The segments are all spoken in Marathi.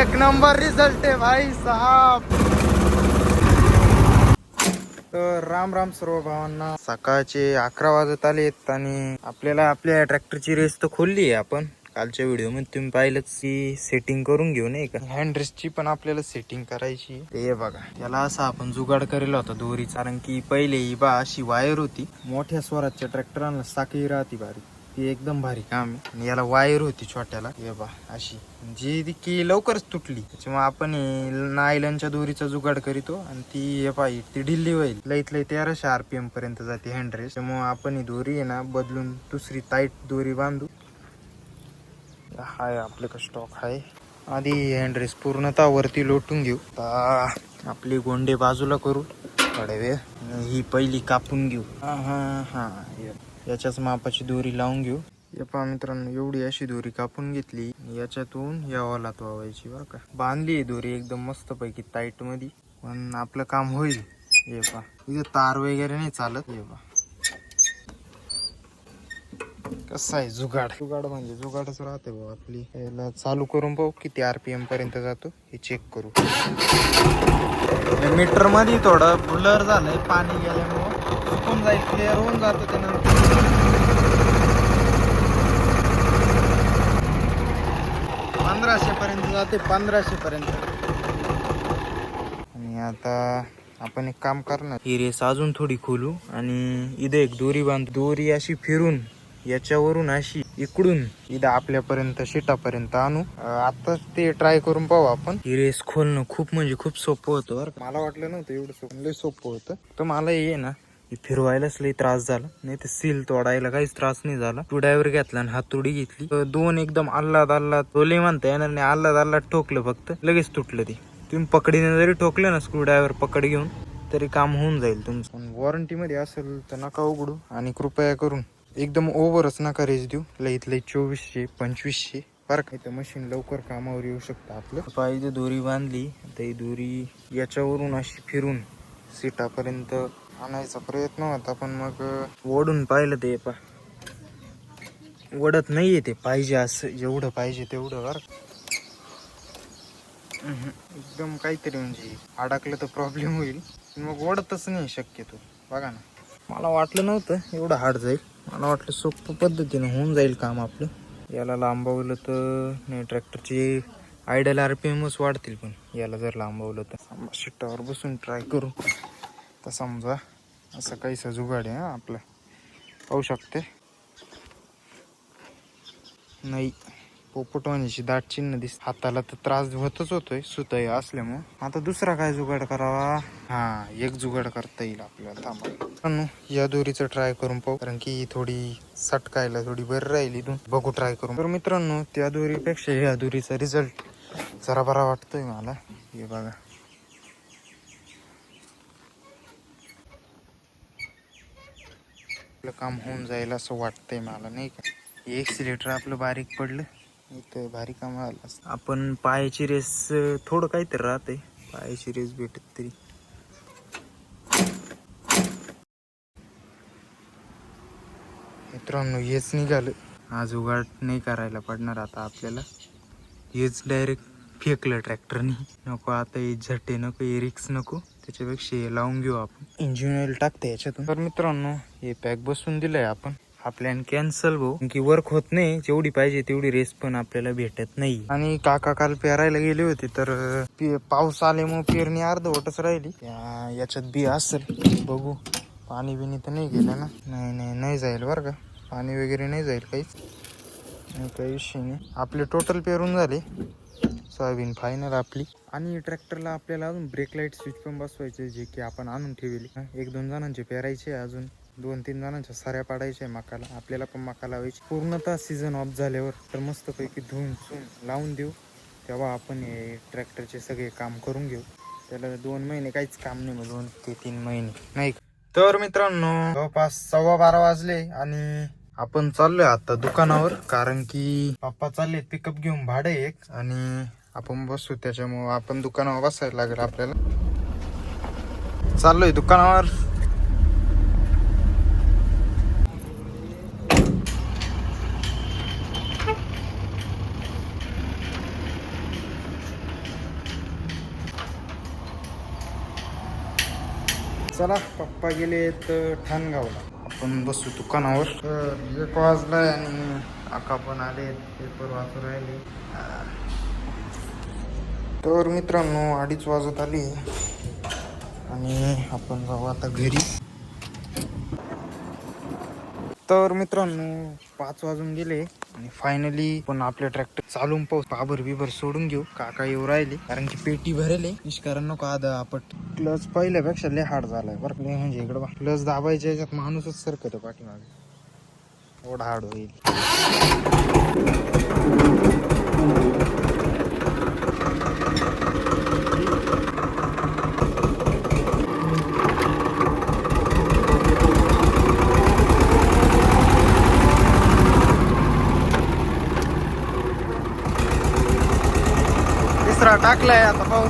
एक नंबर रिझल्ट आहे भाई साहब. तर राम राम सर्व भावांना. सकाळचे अकरा वाजत आलेत आणि आपल्याला आपल्या ट्रॅक्टरची रेस तर खोलली आहे आपण. कालच्या व्हिडिओमध्ये तुम्ही पाहिलं की सेटिंग करून घेऊ नये का? हँड रेसची पण आपल्याला सेटिंग करायची ते बघा याला असा आपण जुगाड करेल होता दोरी कारण की पहिले ही बा अशी वायर होती. मोठ्या स्वराजच्या ट्रॅक्टरांना साखळी राहती बारीक ती एकदम भारी काम आहे. आणि याला वायर होती छोट्याला. हे बा अशी. जी ती की लवकरच तुटली. त्याच्यामुळे आपण नायलनच्या दोरीचा जुगाड करितो आणि ती हे पाहिजे ती ढिल्ली होईल. लईत लई तेराशे आरपीएम पर्यंत जाते हँड्रेस त्यामुळे आपण ही दोरी आहे ना बदलून दुसरी टाईट दोरी बांधू. हाय आपल्याकडे स्टॉक आहे आधी हँड्रेस पूर्णतः वरती लोटून घेऊ. आपले आपली गोंडे बाजूला करू. थोडे वेळ. ही पहिली कापून घेऊ. हा हा हा. याच्याच मापाची दोरी लावून घेऊ. या पहा मित्रांनो एवढी अशी दोरी कापून घेतली. याच्यातून या ओलात वावायची बरं का. बांधली आहे दोरी एकदम मस्त पैकी टाईटमध्ये पण आपलं काम होईल. हे पहा. इथं तार वगैरे नाही चालत. हे पहा. कसं आहे जुगाड? जुगाड म्हणजे जुगाडच राहते भाऊ आपली. याला चालू करून पाहू किती आरपीएम पर्यंत जातो हे चेक करू. मीटरमध्ये थोडं ब्लर झालंय पाणी गेल्यामुळं. चुकून जाईल क्लिअर होऊन जातं त्यानंतर पंधराशे पर्यंत जाते पंधराशे पर्यंत. आणि आता आपण एक काम करणार. ही रेस अजून थोडी खोलू आणि इथं एक दोरी बांध दोरी अशी फिरून याच्यावरून अशी इकडून इथं आपल्यापर्यंत शिटापर्यंत आणू. आता ते ट्राय करून पाहू आपण. ही रेस खोलणं खूप म्हणजे खूप सोपं होतं बरं मला वाटलं नव्हतं एवढं सोपं लय सोपं होतं. तर मला ये ना फिरवायलाच लई त्रास झाला. नाही तर सील तोडायला काहीच त्रास नाही झाला. तू घेतला आणि हातोडी घेतली. दोन एकदम अल्लाद आल्लाद तोले म्हणता येणार नाही. अल्लाद अल्लाद ठोकलं फक्त. लगेच तुटलं ते. तुम्ही पकडीने जरी ठोकलं ना स्क्रू ड्रायव्हर पकड घेऊन तरी काम होऊन जाईल तुमचं. वॉरंटी मध्ये असेल तर नका उघडू आणि कृपया करून एकदम ओव्हरच नका रेस देऊ. लईत लई चोवीसशे पंचवीसशे. बरं का इथं मशीन लवकर कामावर येऊ शकतं आपलं. पाहिजे दोरी बांधली तर ही दोरी याच्यावरून अशी फिरून सीटापर्यंत आणायचा प्रयत्न होता पण मग ओढून पाहिलं ते पा ओढत आहे ते. पाहिजे असं जेवढं पाहिजे तेवढं बरं एकदम काहीतरी म्हणजे अडकलं तर प्रॉब्लेम होईल. पण मग ओढतच नाही शक्यतो. बघा ना. मला वाटलं नव्हतं एवढं हार्ड जाईल. मला वाटलं सोपं पद्धतीनं होऊन जाईल काम आपलं. याला लांबवलं तर नाही ट्रॅक्टरची आयडल आर पी एमच वाढतील पण. याला जर लांबवलं तर. शिट्टावर बसून ट्राय करू तर समजा असं काहीसा जुगाड आहे आपलं. पाहू शकते. नाही. पोपटवाणीची दाट चिन्ह दिस हाताला तर त्रास होतच होतोय सुतय असल्यामुळं. आता दुसरा काय जुगाड करावा? हा एक जुगाड करता येईल आपल्याला थांबा. या दोरीचं ट्राय करून पाहू कारण की थोडी सटकायला थोडी बरी राहील इथून. बघू ट्राय करून. तर मित्रांनो त्या दोरीपेक्षा या दोरीचा रिझल्ट जरा बरा वाटतोय मला. हे बघा. आपलं काम होऊन जाईल असं वाटतंय मला नाही का? एक सिलेटर आपलं बारीक पडलं. इथं भारी काम आलं असतं. आपण पायाची रेस थोडं काहीतरी राहते पायाची रेस भेटत तरी. मित्रांनो हेच निघालं. आज उघाड नाही करायला पडणार आता आपल्याला. हेच डायरेक्ट फेकलं ट्रॅक्टरनी नको आता हे झटे नको हे रिक्स नको. त्याच्यापेक्षा हे लावून घेऊ आपण. इंजिन ऑइल टाकते याच्यातून. तर मित्रांनो हे पॅक बसून दिलंय आपण. हा प्लॅन कॅन्सल भाऊ. की वर्क होत नाही जेवढी पाहिजे तेवढी रेस पण आपल्याला भेटत नाही. आणि काका काल पेरायला गेले होते तर पाऊस आले पाऊस आल्यामुळे पेरणी अर्धवटच राहिली. याच्यात बी असेल. बघू. पाणी बिनी तर नाही गेलं ना. नाही नाही नाही जाईल बरं का. पाणी वगैरे नाही जाईल काहीच. काही विषय नाही. आपले टोटल पेरून झाले. सोयाबीन फायनल आपली. आणि ट्रॅक्टरला आपल्याला अजून ब्रेक लाइट स्विच पण बसवायचे जे की आपण आणून ठेवले. एक दोन जणांचे पेरायचे अजून. दोन तीन जणांच्या साऱ्या पाडायच्या मकाला. आपल्याला पण मका लावायची. पूर्णतः सीझन ऑफ झाल्यावर तर मस्तपैकी धुवून चुन लावून देऊ. तेव्हा आपण हे ट्रॅक्टरचे सगळे काम करून घेऊ. त्याला दोन महिने काहीच काम नाही मग दोन ते तीन महिने. नाही तर मित्रांनो जवळपास सव्वा बारा वाजले आणि आपण चाललोय आता दुकानावर. कारण की पप्पा चालले पिकअप घेऊन भाडे एक. आणि आपण बसू त्याच्यामुळं आपण दुकानावर बसायला लागेल आपल्याला. चाललोय दुकानावर. चला पप्पा गेले तर ठाणगावला. आपण बसू दुकानावर. तर एक वाजलाय आणि आका पण आले पेपर वाचू राहिले. तर मित्रांनो अडीच वाजत आली आणि आपण जाऊ आता घरी. तर मित्रांनो पाच वाजून गेले. आणि फायनली पण आपले ट्रॅक्टर चालून पाऊस पाबर बिबर सोडून घेऊ. काका येऊ राहिले. कारण की पेटी भरेले निष्कारण नको आधा आपट. क्लच पहिल्यापेक्षा लय हार्ड झालाय बरं लय म्हणजे इकडं क्लच दाबायच्या याच्यात माणूसच सरकत पाठीमागे. एवढा हार्ड होईल. टाकलाय आता पाहू.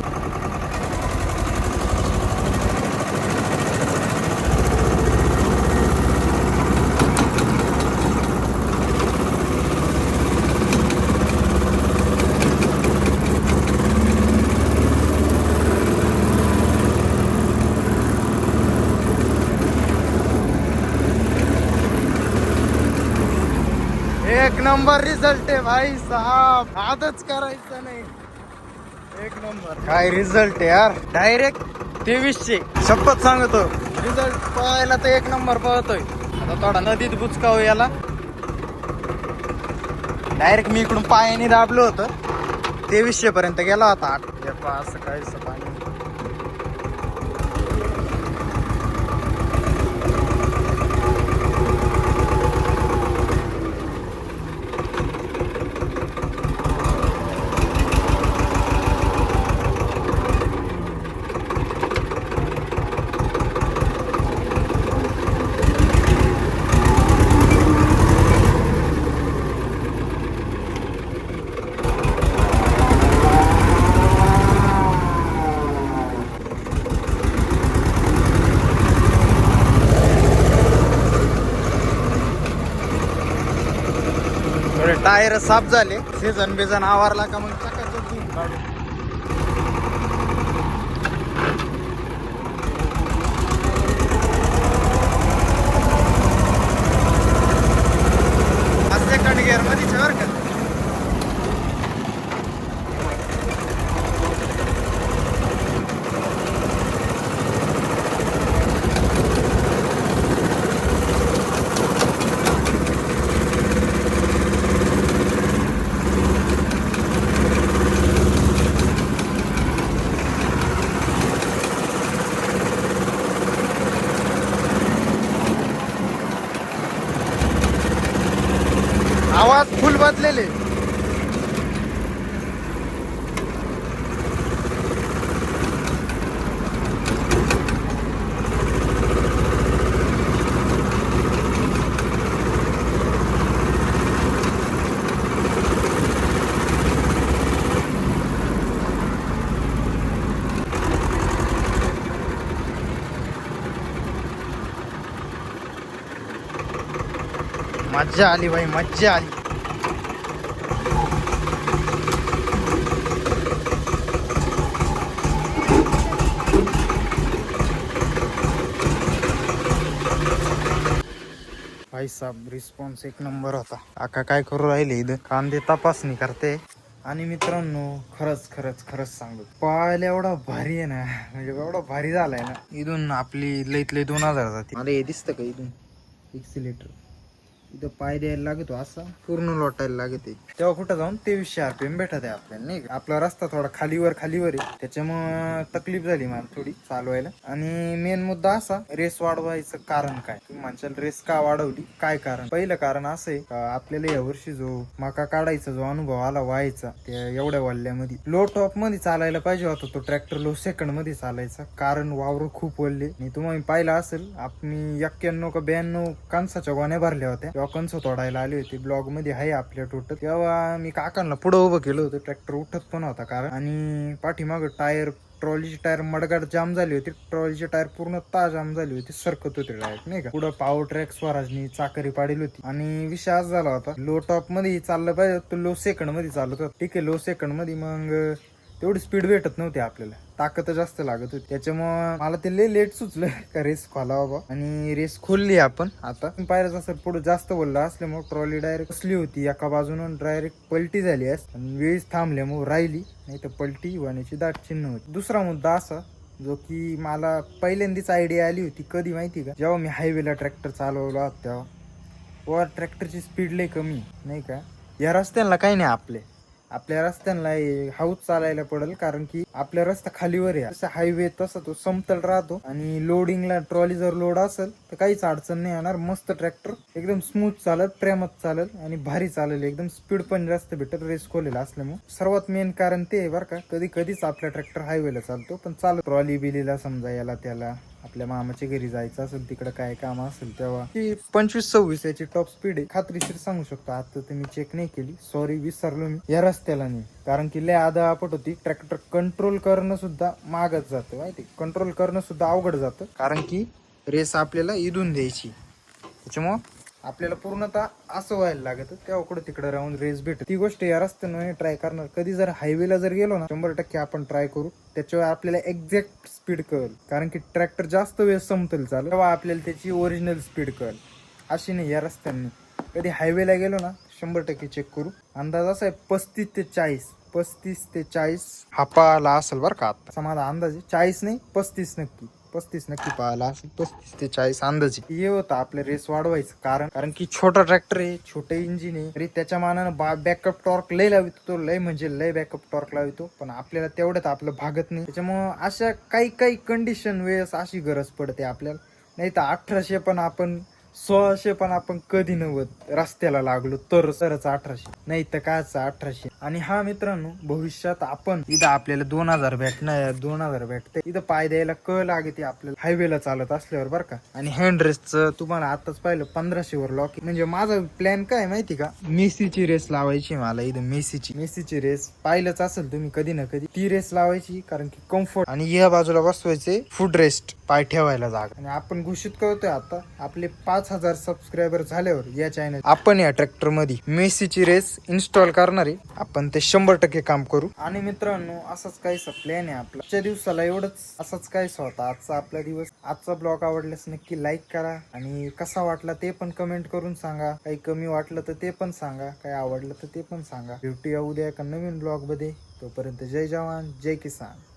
एक नंबर रिझल्ट आहे भाई साहेब. आजच करायचं नाही. एक नंबर. काय रिझल्ट यार? डायरेक्ट तेवीसशे शपथ सांगतो. रिझल्ट पळायला तर एक नंबर पळतोय. आता थोडा नदीत बुचकाव याला. डायरेक्ट मी इकडून पायाने दाबलो होतं. तेवीसशे पर्यंत गेला होता. आठ असं काय असं पाणी थोडे टायर साफ झाले. सीझन बिझन आवारला का मग चकाचक धुवून काढू. आज सेकंड गिअरमध्ये बरं का वाचलेले. मज्जा आली भाई मज्जा आली. भाई साहेब रिस्पॉन्स एक नंबर होता. आका काय करू राहिले इथं? कांदे तपासणी करते. आणि मित्रांनो खरंच खरंच खरंच सांगतो पाहायला एवढा भारी आहे ना. म्हणजे एवढा भारी झालाय ना. इथून आपली लईत लई दोन हजार जाते मला हे दिसतं का इथून? एक्सिलेटर इथं पाय द्यायला लागतो असा. पूर्ण लोटायला लागते. तेव्हा कुठं जाऊन तेवीसशे आरपीएम भेटत आहे आपल्याला नाही का? आपला रस्ता थोडा खालीवर खालीवर आहे. त्याच्यामुळं तकलीफ झाली मला थोडी चालवायला. आणि मेन मुद्दा असा रेस वाढवायचं कारण काय? तुम्ही म्हणशाल रेस का वाढवली? काय कारण? पहिलं कारण असं आहे का आपल्याला यावर्षी जो मका काढायचा जो अनुभव आला व्हायचा त्या एवढ्या वाल्ल्यामध्ये. लो टॉपमध्ये चालायला पाहिजे होता तो ट्रॅक्टर लो सेकंडमध्ये चालायचा. कारण वावर खूप वळले आणि तुम्हाला पाहिलं असेल आपण एक्क्याण्णव का ब्याण्णव कांसाच्या गोण्या भरल्या होत्या. तेव्हा कणस तोडायला आले होते. ब्लॉगमध्ये आहे आपल्या टोटल. तेव्हा मी काकांना पुढं उभं केलं होतं. ट्रॅक्टर उठत पण होता कारण. आणि पाठीमाग टायर ट्रॉलीचे टायर मडगाड जाम झाली होती. ट्रॉलीचे टायर पूर्ण ता जाम झाली होती. सरकत होती डायरेक्ट नाही का? पुढं पावर ट्रॅक स्वराजनी चाकरी पाडली होती. आणि विषय आज झाला होता लो टॉपमध्ये चाललं पाहिजे तो लो सेकंडमध्ये चालत होता. ठीक आहे लो सेकंडमध्ये मग तेवढी स्पीड भेटत नव्हती आपल्याला. ताकद जास्त लागत होती. त्याच्यामुळं मला ते लय लेट सुचलं. का रेस खोला बाबा. आणि रेस खोलली आपण आता. पाहिलं असं पुढे जास्त बोललं असल्यामुळे ट्रॉली डायरेक्ट बसली होती. एका बाजूनं डायरेक्ट पलटी झाली अस वेळीच थांबल्यामुळे राहिली. नाही तर पलटी होण्याची दाट चिन्ह होती. दुसरा मुद्दा असा जो की मला पहिल्यांदाच आयडिया आली होती. कधी माहिती का? जेव्हा मी हायवेला ट्रॅक्टर चालवला तेव्हा. वर ट्रॅक्टरची स्पीड लय कमी नाही का? या रस्त्यांना काही नाही आपले. आपल्या रस्त्यांना हाऊस चालायला पडेल कारण की आपला रस्ता खालीवर आहे. जसं हायवे तसा तो समतल राहतो. आणि लोडिंगला ट्रॉली जर लोड असेल तर काहीच अडचण नाही येणार. मस्त ट्रॅक्टर एकदम स्मूथ चालत प्रेमात चालत आणि भारी चालेल एकदम स्पीड पण जास्त भेटत रेस खोलेला असल्यामुळे. सर्वात मेन कारण ते आहे बरं का कधी कधीच आपला ट्रॅक्टर हायवेला चालतो पण चालत. ट्रॉली बिलीला समजा याला त्याला. आपल्या मामाच्या घरी जायचं असेल तिकडे काय काम असेल तेव्हा. ती पंचवीस सव्वीस याची टॉप स्पीड आहे. खात्रीशीर सांगू शकतो. आता तर मी चेक नाही केली. सॉरी विसरलो मी. या रस्त्याला नाही. कारण की लय आधा आपट होती. ट्रॅक्टर कंट्रोल करणं सुद्धा मागत जातं माहिती कंट्रोल करणं सुद्धा अवघड जातं. कारण की रेस आपल्याला इदून द्यायची. त्याच्यामुळं आपल्याला पूर्णतः असं व्हायला लागत. तेव्हा कुठं तिकडे राहून रेस भेट ती गोष्ट या रस्त्याने ट्राय करणार. कधी जर हायवेला जर गेलो ना शंभर टक्के आपण ट्राय करू. त्याच्यावर आपल्याला एक्झॅक्ट स्पीड कळेल. कारण की ट्रॅक्टर जास्त वेळ समतल चालू. तेव्हा आपल्याला त्याची ओरिजिनल स्पीड कळेल. अशी नाही या रस्त्यांनी. कधी हायवेला गेलो ना शंभर टक्के चेक करू. अंदाज असा आहे पस्तीस ते चाळीस. पस्तीस ते चाळीस हा असेल बरं का आता. माझा अंदाज आहे चाळीस नाही पस्तीस नक्की. पस्तीस नक्की पाहायला. पस्तीस ते चाळीस अंदाजे. हे होतं आपलं रेस वाढवायचं कारण कारण की छोटा ट्रॅक्टर आहे छोटे इंजिन आहे. तरी त्याच्या मानानं बॅकअप टॉर्क लय लावितो तो. लय म्हणजे लय बॅकअप टॉर्क लावितो. पण आपल्याला तेवढ्यात आपलं भागत नाही. त्याच्यामुळं अशा काही काही कंडिशन वेळेस अशी गरज पडते आपल्याला. नाही तर अठराशे पण आपण सोळाशे पण आपण कधी नव्हत रस्त्याला लागलो तर सरच अठराशे. नाही तर कायच अठराशे. आणि हा मित्रांनो भविष्यात आपण इथं आपल्याला दोन हजार भेटणार दोन हजार भेटते इथं पाय द्यायला क लागते आपल्याला. हायवेला चालत असल्यावर बरं का. आणि हँड रेसचं तुम्हाला आताच पाहिलं पंधराशे वर लॉक म्हणजे माझा प्लॅन काय माहिती का? मेसीची रेस लावायची मला इथं मेसीची मेसीची रेस पाहिलंच असेल तुम्ही कधी ना कधी ती रेस लावायची कारण की कम्फर्ट आणि या बाजूला बसवायचे फूड रेस्ट पाय ठेवायला जागा. आणि आपण घोषित करतोय आता आपले पाच पाच हजार सबस्क्रायबर झाल्यावर या चॅनल आपण या ट्रॅक्टरमध्ये मेसीची रेस इन्स्टॉल करणार आहे. आपण ते शंभर टक्के काम करू. आणि मित्रांनो असाच काहीसा प्लॅन आहे आपला. आजच्या दिवसाला एवढंच असाच काहीसा होता. आजचा आपला दिवस. आजचा ब्लॉग आवडल्यास नक्की लाईक करा. आणि कसा वाटला ते पण कमेंट करून सांगा. काही कमी वाटलं तर ते पण सांगा. काही आवडलं तर ते पण सांगा. भेटूया उद्या एका नवीन ब्लॉगमध्ये. तोपर्यंत जय जवान जय किसान.